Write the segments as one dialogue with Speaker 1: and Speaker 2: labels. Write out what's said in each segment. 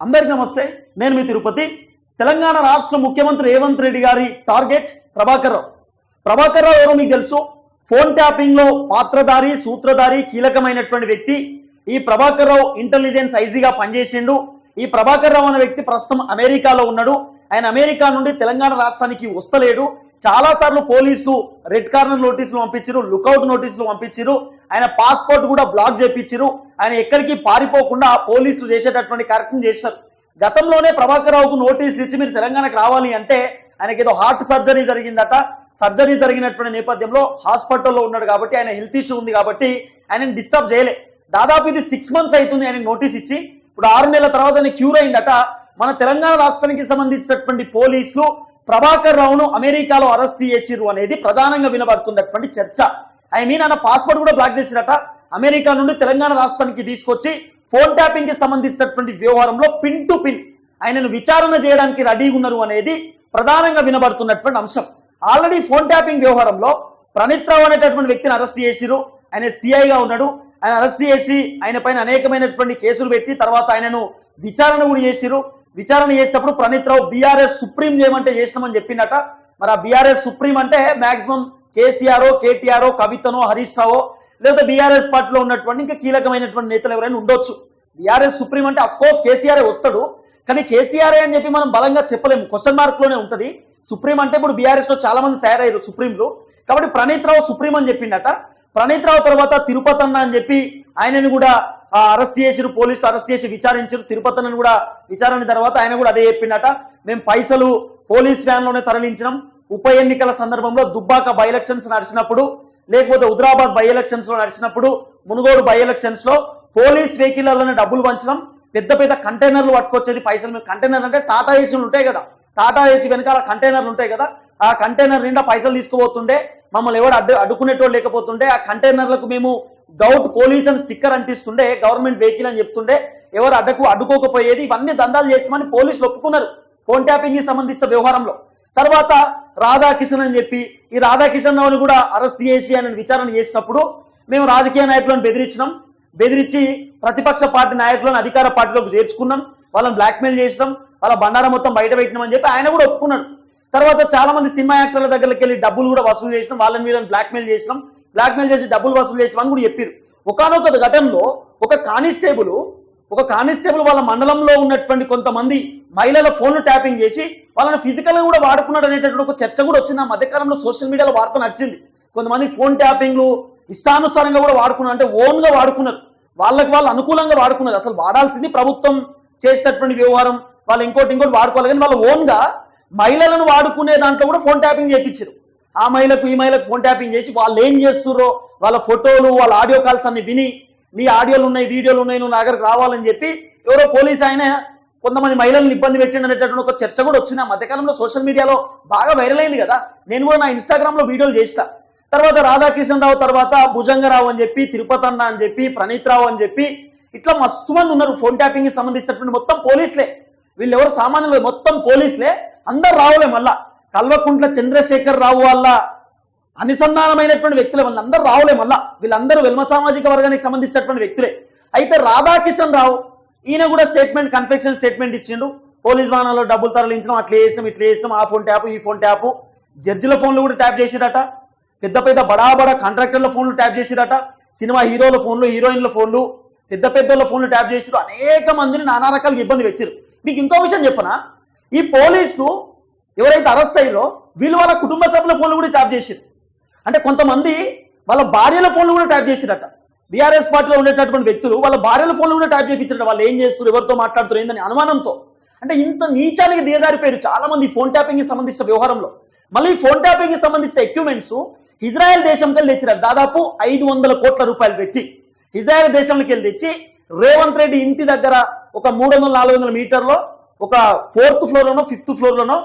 Speaker 1: అందరికి నమస్తే. నేను మీ తిరుపతి. తెలంగాణ రాష్ట్ర ముఖ్యమంత్రి రేవంత్ రెడ్డి గారి టార్గెట్ ప్రభాకర్ రావు. ప్రభాకర్ రావు ఎవరో మీకు తెలుసు. ఫోన్ ట్యాపింగ్లో పాత్రధారి సూత్రధారి కీలకమైనటువంటి వ్యక్తి. ఈ ప్రభాకర్ రావు ఇంటెలిజెన్స్ ఐజీగా పనిచేసిండు. ఈ ప్రభాకర్ రావు అనే వ్యక్తి ప్రస్తుతం అమెరికాలో ఉన్నాడు. ఆయన అమెరికా నుండి తెలంగాణ రాష్ట్రానికి వస్తలేడు. చాలా సార్లు పోలీసులు రెడ్ కార్నర్ నోటీసులు పంపించారు లుకౌట్ నోటీసులు పంపించారు ఆయన పాస్పోర్ట్ కూడా బ్లాక్ చేపించారు ఆయన ఎక్కడికి పారిపోకుండా పోలీసులు చేసేటటువంటి కార్యక్రమం చేశారు గతంలోనే ప్రభాకర్ రావుకు నోటీసులు ఇచ్చి మీరు తెలంగాణకు రావాలి అంటే ఆయనకి ఏదో హార్ట్ సర్జరీ జరిగిందట. సర్జరీ జరిగినటువంటి నేపథ్యంలో హాస్పిటల్లో ఉన్నాడు కాబట్టి ఆయన హెల్త్ ఇష్యూ ఉంది కాబట్టి ఆయనని డిస్టర్బ్ చేయలే. దాదాపు ఇది సిక్స్ మంత్స్ అవుతుంది ఆయన నోటీస్ ఇచ్చి. ఇప్పుడు ఆరు నెలల తర్వాత ఆయన క్యూర్ అయిందట. మన తెలంగాణ రాష్ట్రానికి సంబంధించినటువంటి పోలీసులు ప్రభాకర్ రావును అమెరికాలో అరెస్ట్ చేసిరు అనేది ప్రధానంగా వినబడుతున్నటువంటి చర్చ. ఐ మీన్ ఆయన పాస్పోర్ట్ కూడా బ్లాక్ చేసిరట. అమెరికా నుండి తెలంగాణ రాష్ట్రానికి తీసుకొచ్చి ఫోన్ ట్యాపింగ్కి సంబంధించినటువంటి వ్యవహారంలో పిన్ టు పిన్ ఆయనను విచారణ చేయడానికి రెడీగా ఉన్నారు అనేది ప్రధానంగా వినబడుతున్నటువంటి అంశం. ఆల్రెడీ ఫోన్ ట్యాపింగ్ వ్యవహారంలో ప్రణీత్ రావు అనేటటువంటి వ్యక్తిని అరెస్ట్ చేసిరు ఆయన సిఐగా ఉన్నాడు. ఆయన అరెస్ట్ చేసి ఆయన పైన అనేకమైనటువంటి కేసులు పెట్టి తర్వాత ఆయనను విచారణ కూడా చేసిరు విచారణ చేసినప్పుడు ప్రణీత్ రావు బీఆర్ఎస్ సుప్రీం చేయమంటే చేసినామని చెప్పిందట మరి ఆ బీఆర్ఎస్ సుప్రీం అంటే మాక్సిమం కేసీఆర్ కేటీఆర్ కవితనో హరీష్ రావో లేదా బీఆర్ఎస్ పార్టీలో ఉన్నటువంటి ఇంకా కీలకమైనటువంటి నేతలు ఎవరైనా ఉండొచ్చు. బీఆర్ఎస్ సుప్రీం అంటే అఫ్ కోర్స్ కేసీఆర్ వస్తాడు. కానీ కేసీఆర్ అని చెప్పి మనం బలంగా చెప్పలేము. క్వశ్చన్ మార్క్లోనే సుప్రీం అంటే ఇప్పుడు బీఆర్ఎస్లో చాలా మంది తయారయ్యారు సుప్రీంలు. కాబట్టి ప్రణీత్ రావు సుప్రీం అని చెప్పిండట. ప్రణీత్ రావు తర్వాత తిరుపతి అన్న అని చెప్పి ఆయనని కూడా అరెస్ట్ చేసిరు పోలీసులు అరెస్ట్ చేసి విచారించారు. తిరుపతి కూడా విచారణ తర్వాత ఆయన కూడా అదే చెప్పిండట. మేము పైసలు పోలీస్ వ్యాన్లోనే తరలించినాం. ఉప ఎన్నికల సందర్భంలో దుబ్బాక బై ఎలక్షన్స్ నడిచినప్పుడు లేకపోతే హుదరాబాద్ బై ఎలక్షన్స్లో నడిచినప్పుడు మునుగోడు బై ఎలక్షన్స్లో పోలీస్ వెహికల్లోనే డబ్బులు పంచడం పెద్ద పెద్ద కంటైనర్లు పట్టుకొచ్చేది పైసలు మేము కంటైనర్ అంటే టాటా ఏసీలు ఉంటాయి కదా. టాటా ఏసీ వెనకాల కంటైనర్లు ఉంటాయి కదా. ఆ కంటైనర్ నిండా పైసలు తీసుకుపోతుండే మమ్మల్ని ఎవరు అడ్డు అడ్డుకునేటోళ్ళు లేకపోతుండే ఆ కంటైనర్లకు మేము గౌట్ పోలీస్ అని స్టిక్కర్ అంటిస్తుండే గవర్నమెంట్ వెహికల్ అని చెప్తుండే ఎవరు అడ్డకు అడ్డుకోకపోయేది ఇవన్నీ దందాలు చేస్తామని పోలీసులు ఒప్పుకున్నారు. ఫోన్ ట్యాపింగ్కి సంబంధించిన వ్యవహారంలో. తర్వాత రాధాకిషన్ అని చెప్పి ఈ రాధాకిషన్ రావుని కూడా అరెస్ట్ చేసి ఆయన విచారణ చేసినప్పుడు మేము రాజకీయ నాయకులను బెదిరించినాం. బెదిరించి ప్రతిపక్ష పార్టీ నాయకులను అధికార పార్టీలోకి చేర్చుకున్నాం. వాళ్ళని బ్లాక్మెయిల్ చేసినాం. వాళ్ళ బండారం మొత్తం బయట పెట్టినామని చెప్పి ఆయన కూడా ఒప్పుకున్నాడు. తర్వాత చాలా మంది సినిమా యాక్టర్ల దగ్గరికి వెళ్ళి డబ్బులు కూడా వసూలు చేసినాం. వాళ్ళని వీళ్ళని బ్లాక్మెయిల్ చేసినాం. బ్లాక్మెయిల్ చేసి డబ్బులు వసూలు చేసినాం అని కూడా చెప్పారు ఒకనొక ఘటనలో ఒక కానిస్టేబుల్ ఒక కానిస్టేబుల్ వాళ్ళ మండలంలో ఉన్నటువంటి కొంతమంది మహిళల ఫోన్లు ట్యాపింగ్ చేసి వాళ్ళని ఫిజికల్గా కూడా వాడుకున్నాడు అనేటటువంటి ఒక చర్చ కూడా వచ్చింది. ఆ మధ్యకాలంలో సోషల్ మీడియాలో వార్త నడిచింది. కొంతమంది ఫోన్ ట్యాపింగ్లు ఇష్టానుసారంగా కూడా వాడుకున్నారు. అంటే ఓన్గా వాడుకున్నారు. వాళ్ళకి వాళ్ళు అనుకూలంగా వాడుకున్నారు. అసలు వాడాల్సింది ప్రభుత్వం చేసేటటువంటి వ్యవహారం. వాళ్ళు ఇంకోటి ఇంకోటి వాడుకోవాలి. కానీ వాళ్ళు ఓన్గా మహిళలను వాడుకునే దాంట్లో కూడా ఫోన్ ట్యాపింగ్ చేయించారు. ఆ మహిళకు ఈ మహిళకు ఫోన్ ట్యాపింగ్ చేసి వాళ్ళు ఏం చేస్తుర్రో వాళ్ళ ఫోటోలు వాళ్ళ ఆడియో కాల్స్ అన్ని విని నీ ఆడియోలు ఉన్నాయి వీడియోలు ఉన్నాయి నువ్వు నా దగ్గరకు రావాలని చెప్పి ఎవరో పోలీస్ ఆయన కొంతమంది మహిళలను ఇబ్బంది పెట్టిండు అనేటటువంటి ఒక చర్చ కూడా వచ్చింది. ఆ మధ్యకాలంలో సోషల్ మీడియాలో బాగా వైరల్ అయింది కదా. నేను కూడా నా ఇన్స్టాగ్రామ్లో వీడియోలు చేసిన తర్వాత రాధాకృష్ణరావు తర్వాత భుజంగరావు అని చెప్పి తిరుపతి అన్న అని చెప్పి ప్రణీత్ రావు అని చెప్పి ఇట్లా మస్తు మంది ఉన్నారు ఫోన్ ట్యాపింగ్కి సంబంధించినటువంటి మొత్తం పోలీసులే. వీళ్ళు ఎవరు సామాన్యులు మొత్తం పోలీసులే. అందరు రావులే మళ్ళా. కల్వకుంట్ల చంద్రశేఖర్ రావు వాళ్ళ అనుసంధానమైనటువంటి వ్యక్తులే వాళ్ళందరూ రావులే మళ్ళా. వీళ్ళందరూ వెల్మ సామాజిక వర్గానికి సంబంధించినటువంటి వ్యక్తులే. అయితే రాధాకిషన్ రావు ఈయన కూడా స్టేట్మెంట్ కన్ఫెక్షన్ స్టేట్మెంట్ ఇచ్చిండు. పోలీస్ వాహనాల్లో డబ్బులు తరలించడం అట్లా చేసినాం ఇట్లా చేసినాం ఆ ఫోన్ ట్యాప్ ఈ ఫోన్ ట్యాప్. జడ్జిల ఫోన్లు కూడా ట్యాప్ చేసిరట. పెద్ద పెద్ద బడా బడా కాంట్రాక్టర్ల ఫోన్లు ట్యాప్ చేసిరట. సినిమా హీరోల ఫోన్లు హీరోయిన్ల ఫోన్లు పెద్ద పెద్దల ఫోన్లు ట్యాప్ చేసిరు. అనేక మందిని నానా రకాలుగా ఇబ్బంది పెట్టారు. మీకు ఇంకో విషయం చెప్పనా? ఈ పోలీసులు ఎవరైతే అరెస్ట్ అయ్యారో వీళ్ళు వాళ్ళ కుటుంబ సభ్యుల ఫోన్లు కూడా ట్యాప్ చేసారు. అంటే కొంతమంది వాళ్ళ భార్యల ఫోన్లు కూడా ట్యాప్ చేసిరట. బీఆర్ఎస్ పార్టీలో ఉండేటటువంటి వ్యక్తులు వాళ్ళ భార్యల ఫోన్లు కూడా ట్యాప్ చేయించారట. వాళ్ళు ఏం చేస్తారు ఎవరితో మాట్లాడుతారు ఏందని అనుమానంతో. అంటే ఇంత నీచానికి దిగజారిపోయారు చాలా మంది ఫోన్ ట్యాపింగ్కి సంబంధించిన వ్యవహారంలో. మళ్ళీ ఫోన్ ట్యాపింగ్కి సంబంధించిన ఎక్విప్మెంట్స్ ఇజ్రాయెల్ దేశంకి వెళ్ళి తెచ్చినారు దాదాపు ఐదు వందల కోట్ల రూపాయలు పెట్టి. ఇజ్రాయెల్ దేశంలోకి వెళ్ళి తెచ్చి రేవంత్ రెడ్డి ఇంటి దగ్గర ఒక మూడు వందల నాలుగు వందల మీటర్లో ఒక ఫోర్త్ ఫ్లోర్లోనో ఫిఫ్త్ ఫ్లోర్లోనో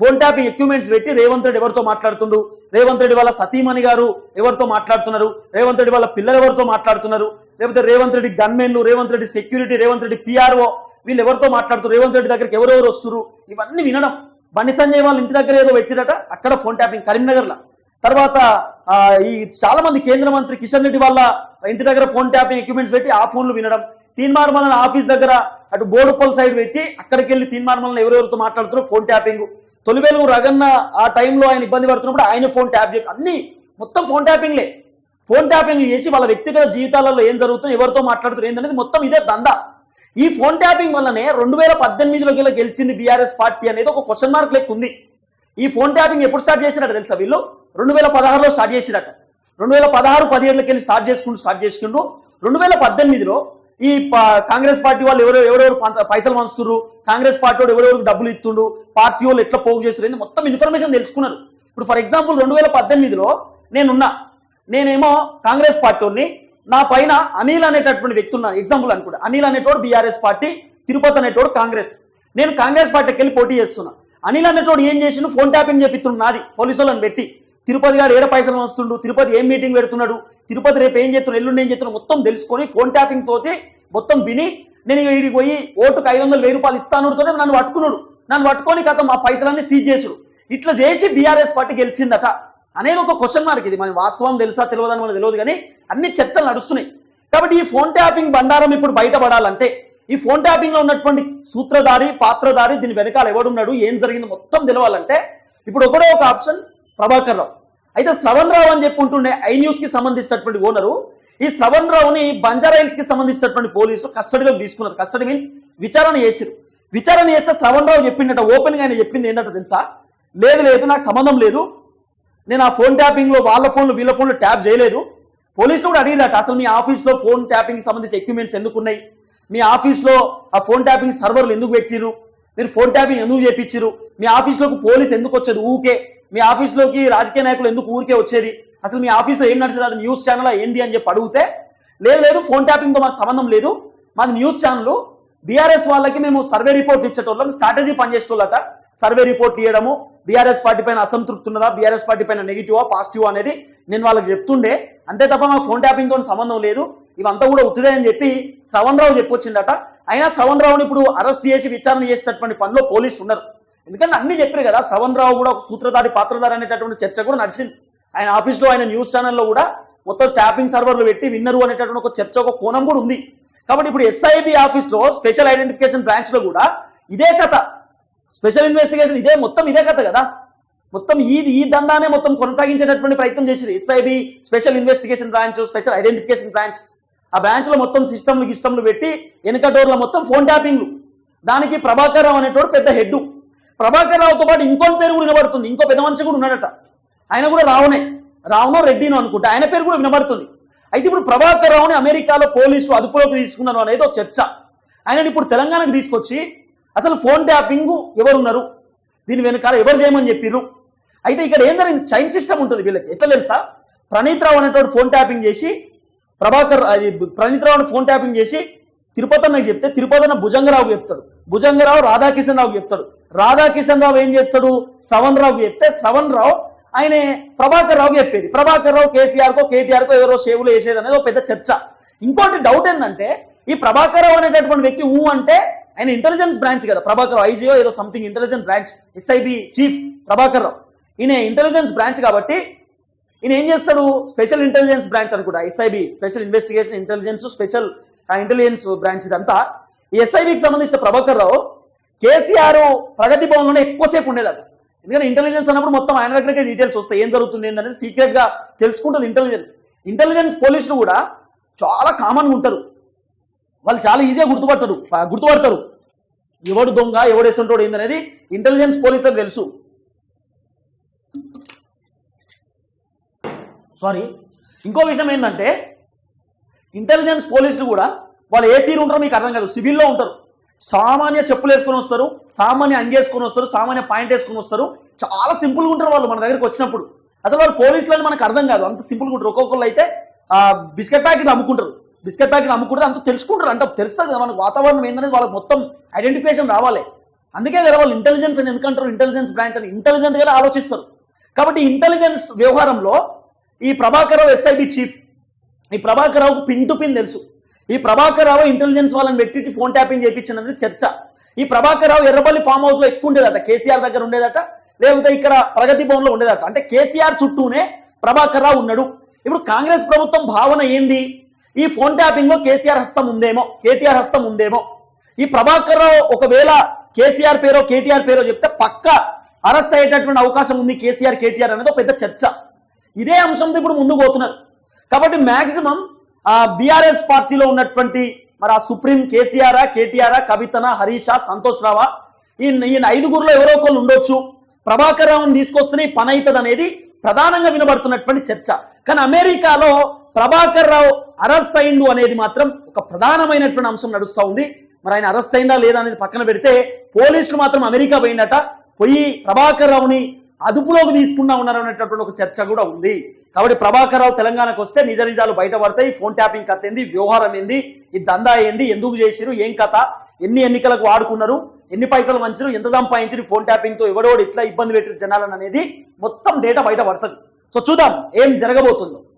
Speaker 1: ఫోన్ ట్యాపింగ్ ఎక్విప్మెంట్స్ పెట్టి రేవంత్ రెడ్డి ఎవరితో మాట్లాడుతుండు? రేవంత్ రెడ్డి వాళ్ళ సతీమణి గారు ఎవరితో మాట్లాడుతున్నారు? రేవంత్ రెడ్డి వాళ్ళ పిల్లలు ఎవరితో మాట్లాడుతున్నారు? లేకపోతే రేవంత్ రెడ్డి గన్మెన్లు రేవంత్ రెడ్డి సెక్యూరిటీ రేవంత్ రెడ్డి పిఆర్ఓ వీళ్ళు ఎవరితో మాట్లాడుతారు రేవంత్ రెడ్డి దగ్గరికి ఎవరెవరు వస్తున్నారు? ఇవన్నీ వినడం. బండి సంజయ్ వాళ్ళ ఇంటి దగ్గర ఏదో వచ్చిరట అక్కడ ఫోన్ ట్యాపింగ్ కరీంనగర్లో. తర్వాత ఆ, ఈ చాలా మంది కేంద్ర మంత్రి కిషన్ రెడ్డి వాళ్ళ ఇంటి దగ్గర ఫోన్ ట్యాపింగ్ ఎక్విప్మెంట్స్ పెట్టి ఆ ఫోన్లు వినడం. తీన్మార్ మల్లన ఆఫీస్ దగ్గర అటు బోడుపల్ సైడ్ పెట్టి అక్కడికి వెళ్ళి తీర్మానం ఎవరెవరితో మాట్లాడుతున్నారో ఫోన్ ట్యాపింగ్. తొలివేలు రగన్న ఆ టైంలో ఆయన ఇబ్బంది పడుతున్నప్పుడు ఆయన ఫోన్ ట్యాప్ చేయ అన్ని మొత్తం ఫోన్ ట్యాపింగ్లే. ఫోన్ ట్యాపింగ్ చేసి వాళ్ళ వ్యక్తిగత జీవితాలలో ఏం జరుగుతుందో ఎవరితో మాట్లాడుతున్నారు ఏంటనేది మొత్తం ఇదే దందా. ఈ ఫోన్ ట్యాపింగ్ వల్లనే రెండు వేల పద్దెనిమిదిలో గల గెలిచింది బీఆర్ఎస్ పార్టీ అనేది ఒక క్వశ్చన్ మార్క్ లెక్క ఉంది. ఈ ఫోన్ ట్యాపింగ్ ఎప్పుడు స్టార్ట్ చేసినట్టు తెలుసా వీళ్ళు? రెండు వేల పదహారులో స్టార్ట్ చేసినట్టు రెండు వేల పదహారు పదిహేడులకి వెళ్ళి స్టార్ట్ చేసుకుంటూ స్టార్ట్ చేసుకుంటూ రెండు వేల పద్దెనిమిదిలో ఈ కాంగ్రెస్ పార్టీ వాళ్ళు ఎవరో ఎవరెవరు పైసలు పంచుతున్నారు కాంగ్రెస్ పార్టీ వాడు ఎవరెవరికి డబ్బులు ఇస్తుండ్రు పార్టీ వాళ్ళు ఎట్లా పోగు చేస్తున్నారు మొత్తం ఇన్ఫర్మేషన్ తెలుసుకున్నారు. ఇప్పుడు ఫర్ ఎగ్జాంపుల్ రెండు వేల పద్దెనిమిదిలో నేనున్నా. నేనేమో కాంగ్రెస్ పార్టీని నా పైన అనిల్ అనేటటువంటి వ్యక్తి ఉన్నా. ఎగ్జాంపుల్ అనుకుంటా. అనిల్ అనేటోడు బీఆర్ఎస్ పార్టీ తిరుపతి అనేటోడు కాంగ్రెస్. నేను కాంగ్రెస్ పార్టీకి వెళ్ళి పోటీ చేస్తున్నా. అనిల్ అనేటోడు ఏం చేసిన ఫోన్ ట్యాపింగ్ చేపిస్తుండు నాది. పోలీసు వాళ్ళని పెట్టి. తిరుపతి గారు ఏడ పైసలు వస్తుండు తిరుపతి ఏం మీటింగ్ పెడుతున్నాడు? తిరుపతి రేపు ఏం చేస్తున్నాడు? ఎల్లుండి ఏం చేస్తున్నాడు? మొత్తం తెలుసుకొని ఫోన్ ట్యాపింగ్ తోటి మొత్తం విని నేను వీడికి పోయి ఓటుకు ఐదు వందలు వెయ్యి రూపాయలు ఇస్తానుతోనే నన్ను పట్టుకున్నాడు. నన్ను పట్టుకొని కథ మా పైసలన్నీ సీజ్ చేసుడు ఇట్లా చేసి బీఆర్ఎస్ పార్టీ గెలిచిందట అనేది ఒక క్వశ్చన్ మార్క్ ఇది. మన వాస్తవం తెలుసా తెలియదని మనకు తెలియదు కానీ అన్ని చర్చలు నడుస్తున్నాయి. కాబట్టి ఈ ఫోన్ ట్యాపింగ్ బండారం ఇప్పుడు బయటపడాలంటే ఈ ఫోన్ ట్యాపింగ్లో ఉన్నటువంటి సూత్రధారి పాత్రధారి దీని వెనకాల ఎవడున్నాడు ఏం జరిగింది మొత్తం తెలవాలంటే ఇప్పుడు ఒకడో ఒక ఆప్షన్ ప్రభాకర్ రావు అయితే శ్రవణ్ రావు అని చెప్పి ఉంటుండే ఐ న్యూస్కి సంబంధించినటువంటి ఓనరు. ఈ శ్రవణ్ రావుని బంజారా సంబంధించినటువంటి పోలీసులు కస్టడీలోకి తీసుకున్నారు. కస్టడీ మీన్స్ విచారణ చేసిరు విచారణ చేస్తే శ్రవణ్ రావు చెప్పిండట ఓపెన్గా ఆయన చెప్పింది ఏంటంటే తెలుసా? లేదు లేదు నాకు సంబంధం లేదు. నేను ఆ ఫోన్ ట్యాపింగ్లో వాళ్ళ ఫోన్లు వీళ్ళ ఫోన్లు ట్యాప్ చేయలేదు. పోలీసులు కూడా అడిగినట్టు అసలు మీ ఆఫీస్లో ఫోన్ ట్యాపింగ్కి సంబంధించిన ఎక్విప్మెంట్స్ ఎందుకు ఉన్నాయి మీ ఆఫీస్లో ఆ ఫోన్ ట్యాపింగ్ సర్వర్లు ఎందుకు పెట్టిరు మీరు ఫోన్ ట్యాపింగ్ ఎందుకు చేపించారు మీ ఆఫీస్లోకి పోలీస్ ఎందుకు వచ్చేది? ఊకే. మీ ఆఫీస్లోకి రాజకీయ నాయకులు ఎందుకు ఊరికే వచ్చేది? అసలు మీ ఆఫీస్లో ఏం నడిచేది? అది న్యూస్ ఛానల్ ఏంది అని చెప్పి అడిగితే లేదు లేదు ఫోన్ ట్యాపింగ్తో మాకు సంబంధం లేదు. మాది న్యూస్ ఛానల్. బీఆర్ఎస్ వాళ్ళకి మేము సర్వే రిపోర్ట్ ఇచ్చేటోళ్ళం. స్ట్రాటజీ పనిచేసేటోళ్ళట. సర్వే రిపోర్ట్ ఇవ్వడము బీఆర్ఎస్ పార్టీ పైన అసంతృప్తి ఉన్నదా బీఆర్ఎస్ పార్టీ పైన నెగిటివా? పాజిటివ్ అనేది నేను వాళ్ళకి చెప్తుండే. అంతే తప్ప మాకు ఫోన్ ట్యాపింగ్తో సంబంధం లేదు. ఇవంతా కూడా ఉత్తుదే అని చెప్పి శ్రవణ్ రావు చెప్పొచ్చిందట. అయినా శ్రవణ్ రావుని ఇప్పుడు అరెస్ట్ చేసి విచారణ చేసేటటువంటి పనిలో పోలీసులు ఉన్నారు. ఎందుకంటే అన్ని చెప్పారు కదా శ్రవణ్ రావు కూడా ఒక సూత్రధారి పాత్రధారి అనేటటువంటి చర్చ కూడా నడిచింది. ఆయన ఆఫీస్లో ఆయన న్యూస్ ఛానల్లో కూడా మొత్తం ట్యాపింగ్ సర్వర్లు పెట్టి విన్నరు అనేటటువంటి ఒక చర్చ ఒక కోణం కూడా ఉంది. కాబట్టి ఇప్పుడు ఎస్ఐబి ఆఫీస్లో స్పెషల్ ఐడెంటిఫికేషన్ బ్రాంచ్లో కూడా ఇదే కథ. స్పెషల్ ఇన్వెస్టిగేషన్ ఇదే మొత్తం ఇదే కథ కదా. మొత్తం ఈ ఈ దందానే మొత్తం కొనసాగించేటటువంటి ప్రయత్నం చేసింది SIB special investigation branch special identification branch. ఆ బ్రాంచ్లో మొత్తం సిస్టమ్లు గిస్టమ్లు పెట్టి వెనుక డోర్ల మొత్తం ఫోన్ ట్యాపింగ్లు. దానికి ప్రభాకర్ అనేటోడు పెద్ద హెడ్ ప్రభాకర్ రావుతో పాటు ఇంకో పేరు కూడా వినబడుతుంది. ఇంకో పెద్ద మనిషి కూడా ఉన్నాడట. ఆయన కూడా రావునే. రావునో రెడ్డినో అనుకుంటా. ఆయన పేరు కూడా వినబడుతుంది. అయితే ఇప్పుడు ప్రభాకర్ రావుని అమెరికాలో పోలీసులు అదుపులోకి తీసుకున్నారు అనేది ఒక చర్చ. ఆయనని ఇప్పుడు తెలంగాణకు తీసుకొచ్చి అసలు ఫోన్ ట్యాపింగ్ ఎవరున్నారు? దీని వెనకాల ఎవరు చేయమని చెప్పిర్రు? అయితే ఇక్కడ ఏందని చైన్ సిస్టమ్ ఉంటుంది వీళ్ళకి. ఎట్లా తెలుసా? ప్రణీత్ రావు అనేటువంటి ఫోన్ ట్యాపింగ్ చేసి ప్రభాకర్ అది ప్రణీత్ రావుని ఫోన్ ట్యాపింగ్ చేసి తిరుపతి అన్నకి చెప్తే తిరుపతి అన్న భుజంగరావుకి చెప్తాడు. భుజంగరావు రాధాకిషన్ రావుకి చెప్తాడు. రాధాకిషన్ రావు ఏం చేస్తాడు? శ్రవణ్ రావుకి చెప్తే శ్రవణ్ రావు ఆయన ప్రభాకర్ రావుకి చెప్పేది. ప్రభాకర్ రావు కేసీఆర్కో కో కేటీఆర్ కో ఎవరో సేవలు వేసేది అనేది ఒక పెద్ద చర్చ. ఇంకోటి డౌట్ ఏంటంటే ఈ ప్రభాకర్ రావు అనేటటువంటి వ్యక్తి ఊ అంటే ఆయన ఇంటెలిజెన్స్ బ్రాంచ్ కదా. ప్రభాకర్ రావు ఐజీఓ ఏదో something intelligence branch SIB chief Prabhakar Rao ఈయన ఇంటెలిజెన్స్ బ్రాంచ్ కాబట్టి ఈయన ఏం చేస్తాడు? స్పెషల్ ఇంటెలిజెన్స్ బ్రాంచ్ అనుకుంటా. SIB special investigation intelligence special intelligence branch ఇదంతా. ఎస్ఐబికి సంబంధించిన ప్రభాకర్ రావు కేసీఆర్ ప్రగతి భవన్లోనే ఎక్కువసేపు ఉండేదట ఎందుకంటే ఇంటెలిజెన్స్ అన్నప్పుడు మొత్తం ఆయన దగ్గరకే డీటెయిల్స్ వస్తాయి. ఏం జరుగుతుంది ఏంటనేది సీక్రెట్గా తెలుసుకుంటుంది ఇంటెలిజెన్స్ ఇంటెలిజెన్స్ పోలీసులు కూడా చాలా కామన్గా ఉంటారు. వాళ్ళు చాలా ఈజీగా గుర్తుపడతారు. గుర్తుపడతారు. ఎవడు దొంగ ఎవడు వేస్తుంటాడు ఏందనేది ఇంటెలిజెన్స్ పోలీసులకు తెలుసు. సారీ ఇంకో విషయం ఏంటంటే ఇంటెలిజెన్స్ పోలీసులు కూడా వాళ్ళు ఏ తీరు ఉంటారో మీకు అర్థం కాదు సివిల్లో ఉంటారు. సామాన్య చెప్పులు వేసుకొని వస్తారు సామాన్య అంగేసుకొని వస్తారు సామాన్య పాయింట్ వేసుకొని వస్తారు. చాలా సింపుల్గా ఉంటారు వాళ్ళు మన దగ్గరికి వచ్చినప్పుడు. అసలు వాళ్ళు పోలీసులని మనకు అర్థం కాదు అంత సింపుల్గా ఉంటారు. ఒక్కొక్కరు అయితే ఆ, బిస్కెట్ ప్యాకెట్ అమ్ముకుంటారు. బిస్కెట్ ప్యాకెట్ అమ్ముకుంటారు అంత తెలుసుకుంటారు. అంటే తెలుస్తుంది కదా మనకు వాతావరణం ఏందనేది వాళ్ళకి మొత్తం ఐడెంటిఫికేషన్ రావాలి. అందుకే కదా వాళ్ళు ఇంటెలిజెన్స్ అని ఎందుకంటారు ఇంటెలిజెన్స్ బ్రాంచ్ అని ఇంటెలిజెంట్గా ఆలోచిస్తారు. కాబట్టి ఇంటెలిజెన్స్ వ్యవహారంలో ఈ ప్రభాకర్ రావు ఎస్ఐబి చీఫ్ ఈ ప్రభాకర్ రావుకు పిన్ టు పిన్ తెలుసు. ఈ ప్రభాకర్ రావు ఇంటెలిజెన్స్ వాళ్ళని పెట్టి ఫోన్ ట్యాపింగ్ చేయించినది చర్చ. ఈ ప్రభాకర్ రావు ఎర్రబల్లి ఫామ్ హౌస్లో ఎక్కువ ఉండేదట కేసీఆర్ దగ్గర ఉండేదట లేకపోతే ఇక్కడ ప్రగతి భవన్లో ఉండేదట. అంటే కేసీఆర్ చుట్టూనే ప్రభాకర్ రావు ఉన్నాడు. ఇప్పుడు కాంగ్రెస్ ప్రభుత్వం భావన ఏంది? ఈ ఫోన్ ట్యాపింగ్లో కేసీఆర్ హస్తం ఉందేమో కేటీఆర్ హస్తం ఉందేమో? ఈ ప్రభాకర్ రావు ఒకవేళ కేసీఆర్ పేరో కేటీఆర్ పేరో చెప్తే పక్క అరెస్ట్ అయ్యేటటువంటి అవకాశం ఉంది కేసీఆర్ కేటీఆర్ అనేది ఒక పెద్ద చర్చ. ఇదే అంశంతో ఇప్పుడు ముందుకు పోతున్నారు. కాబట్టి మ్యాక్సిమం బీఆర్ఎస్ పార్టీలో ఉన్నటువంటి మరి ఆ సుప్రీం కేసీఆర్ కేటీఆరా కవితన హరీషా సంతోష్ రావా ఈ ఈయన ఐదుగురులో ఎవరో ఒకళ్ళు ఉండొచ్చు. ప్రభాకర్ రావుని తీసుకొస్తేనే పని అవుతుంది అనేది ప్రధానంగా వినబడుతున్నటువంటి చర్చ. కానీ అమెరికాలో ప్రభాకర్ రావు అరెస్ట్ అయిండు అనేది మాత్రం ఒక ప్రధానమైనటువంటి అంశం నడుస్తూ ఉంది. మరి ఆయన అరెస్ట్ అయిందా లేదా అనేది పక్కన పెడితే పోలీసులు మాత్రం అమెరికా పోయిందట. పోయి ప్రభాకర్ రావుని అదుపులోకి తీసుకున్నా ఉన్నారనేటటువంటి ఒక చర్చ కూడా ఉంది. కాబట్టి ప్రభాకర్ రావు తెలంగాణకు వస్తే నిజ నిజాలు బయటపడతాయి. ఫోన్ ట్యాపింగ్ కథ ఏంది? వ్యవహారం ఏంది? ఈ దందా ఏంది? ఎందుకు చేసిరు ఏం కథ? ఎన్ని ఎన్నికలకు వాడుకున్నారు? ఎన్ని పైసలు మంచిరు ఎంత సంపాదించి ఫోన్ ట్యాపింగ్తో ఎవడోడు ఇట్లా ఇబ్బంది పెట్టిన జనాలను అనేది మొత్తం డేటా బయటపడుతుంది. సో చూద్దాం ఏం జరగబోతుందో.